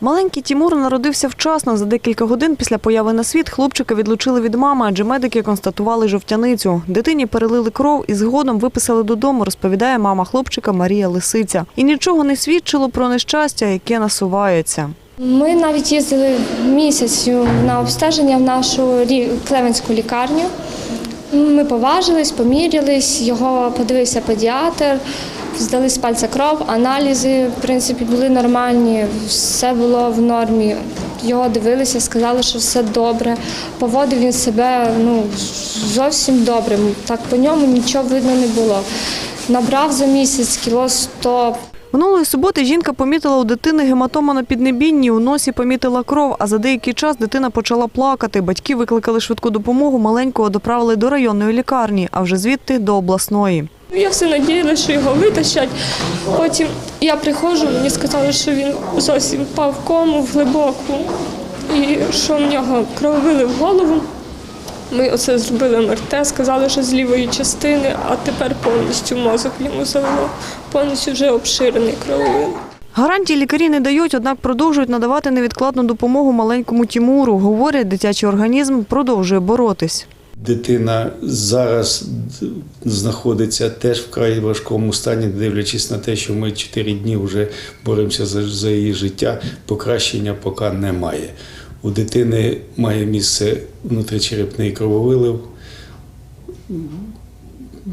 Маленький Тімур народився вчасно. За декілька годин після появи на світ хлопчика відлучили від мами, адже медики констатували жовтяницю. Дитині перелили кров і згодом виписали додому, розповідає мама хлопчика Марія Лисиця. І нічого не свідчило про нещастя, яке насувається. Ми навіть їздили місяць на обстеження в нашу Клевенську лікарню. Ми поважились, помірялись, його подивився педіатр, здали з пальця кров, аналізи, в принципі, були нормальні, все було в нормі. Його дивилися, сказали, що все добре. Поводив він себе ну, зовсім добре. Так по ньому нічого видно не було. Набрав за місяць кіло 100, Минулої суботи жінка помітила у дитини гематома на піднебінні, у носі помітила кров, а за деякий час дитина почала плакати. Батьки викликали швидку допомогу, маленького доправили до районної лікарні, а вже звідти до обласної. Я все надіялася, що його витащать. Потім я приходжу, мені сказали, що він зовсім впав в кому в глибоку і що в нього крововили в голову. Ми оце зробили МРТ, сказали, що з лівої частини, а тепер повністю мозок йому завело, повністю вже обширений крововил. Гарантії лікарі не дають, однак продовжують надавати невідкладну допомогу маленькому Тімуру. Говорять, дитячий організм продовжує боротись. Дитина зараз знаходиться теж в край важкому стані, дивлячись на те, що ми 4 дні вже боремося за, за її життя. Покращення поки немає. У дитини має місце внутричерепний крововилив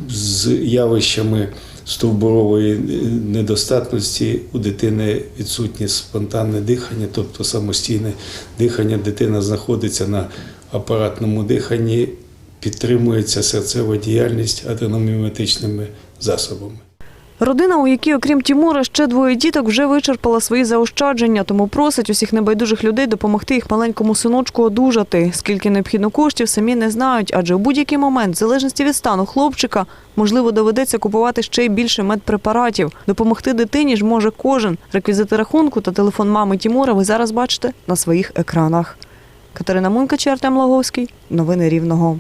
з явищами стовбурової недостатності. У дитини відсутнє спонтанне дихання, тобто самостійне дихання. Дитина знаходиться на апаратному диханні, підтримується серцева діяльність аденоміметичними засобами. Родина, у якій, окрім Тімура, ще двоє діток вже вичерпала свої заощадження, тому просить усіх небайдужих людей допомогти їх маленькому синочку одужати. Скільки необхідно коштів, самі не знають, адже у будь-який момент, в залежності від стану хлопчика, можливо, доведеться купувати ще й більше медпрепаратів. Допомогти дитині ж може кожен. Реквізити рахунку та телефон мами Тімура ви зараз бачите на своїх екранах. Катерина Мункач, Артем Лаговський. Новини Рівного.